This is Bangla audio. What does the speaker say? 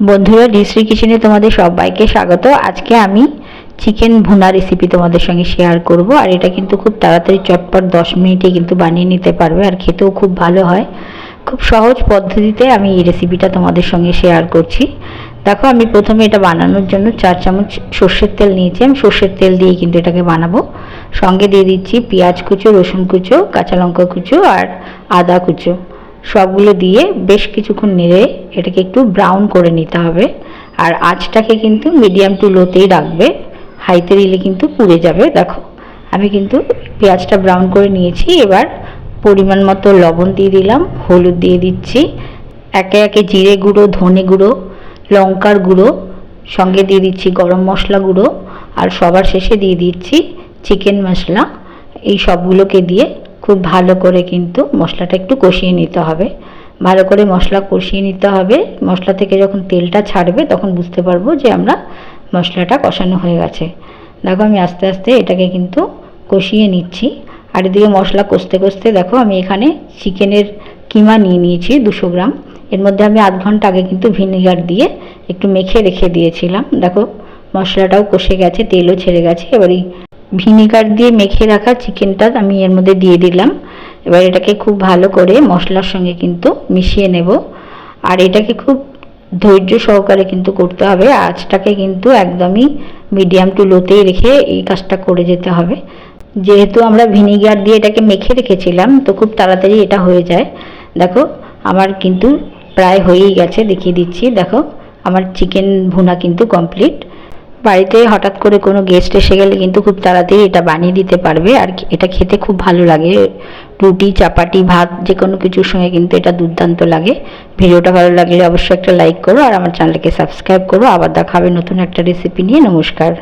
বন্ধুরা ডিশ্রি কিচেনে তোমাদের সবাইকে স্বাগত। আজকে আমি চিকেন ভুনা রেসিপি তোমাদের সঙ্গে শেয়ার করব, আর এটা কিন্তু খুব তাড়াতাড়ি চটপট দশ মিনিটে কিন্তু বানিয়ে নিতে পারবে, আর খেতেও খুব ভালো হয়। খুব সহজ পদ্ধতিতে আমি এই রেসিপিটা তোমাদের সঙ্গে শেয়ার করছি। দেখো, আমি প্রথমে এটা বানানোর জন্য চার চামচ সর্ষের তেল নিয়েছি। আমি সর্ষের তেল দিয়ে কিন্তু এটাকে বানাবো। সঙ্গে দিয়ে দিচ্ছি পেঁয়াজ কুচো, রসুন কুচো, কাঁচা লঙ্কা কুচো আর আদা কুচো। সবগুলো দিয়ে বেশ কিছুক্ষণ নেড়ে এটাকে একটু ব্রাউন করে নিতে হবে। আর আঁচটাকে কিন্তু মিডিয়াম টু লোতেই রাখবে। হাইতে দিলে কিন্তু পুড়ে যাবে, দেখো। আমি কিন্তু পেঁয়াজটা ব্রাউন করে নিয়েছি। এবার পরিমাণ মতো লবণ দিয়ে দিলাম, হলুদ দিয়ে দিচ্ছি। একে একে জিরে গুঁড়ো, ধনে গুঁড়ো, লঙ্কার গুঁড়ো, সঙ্গে দিয়ে দিচ্ছি গরম মশলা গুঁড়ো। আর সবার শেষে দিয়ে দিচ্ছি চিকেন মশলা এই সবগুলোকে দিয়ে খুব ভালো করে কিন্তু মশলাটা একটু কষিয়ে নিতে হবে। ভালো করে মশলা কষিয়ে নিতে হবে। মশলা থেকে যখন তেলটা ছাড়বে তখন বুঝতে পারব যে আমরা মশলাটা কষানো হয়ে গেছে। দেখো আমি আস্তে আস্তে এটাকে কিন্তু কষিয়ে নিচ্ছি। আর এদিকে মশলা কষতে কষতে দেখো আমি এখানে চিকেনের কিমা নিয়ে নিয়েছি দুশো গ্রাম। এর মধ্যে আমি আধ ঘণ্টা আগে কিন্তু ভিনেগার দিয়ে একটু মেখে রেখে দিয়েছিলাম। দেখো মশলাটাও কষে গেছে, তেলও ছেড়ে গেছে। এবার এই ভিনেগার দিয়ে মেখে রাখা চিকেনটা আমি এর মধ্যে দিয়ে দিলাম। এবার এটাকে খুব ভালো করে মশলার সঙ্গে কিন্তু মিশিয়ে নেব। আর এটাকে খুব ধৈর্য সহকারে কিন্তু করতে হবে। আঁচটাকে কিন্তু একদমই মিডিয়াম টু লোতেই রেখে এই কাজটা করে যেতে হবে। যেহেতু আমরা ভিনিগার দিয়ে এটাকে মেখে রেখেছিলাম, তো খুব তাড়াতাড়ি এটা হয়ে যায়। দেখো, আমার কিন্তু প্রায় হয়েই গেছে, দেখিয়ে দিচ্ছি। দেখো, আমার চিকেন ভুনা কিন্তু কমপ্লিট। বাড়িতে হঠাৎ করে কোনো গেস্ট এসে গেলে কিন্তু খুব তাড়াতাড়ি এটা বানিয়ে দিতে পারবে। আর এটা খেতে খুব ভালো লাগে। রুটি, চাপাটি, ভাত যে কোনো কিছুর সঙ্গে কিন্তু এটা দুর্দান্ত লাগে। ভিডিওটা ভালো লাগলে অবশ্যই একটা লাইক করো আর আমার চ্যানেলকে সাবস্ক্রাইব করো। আবার দেখাবে নতুন একটা রেসিপি নিয়ে। নমস্কার।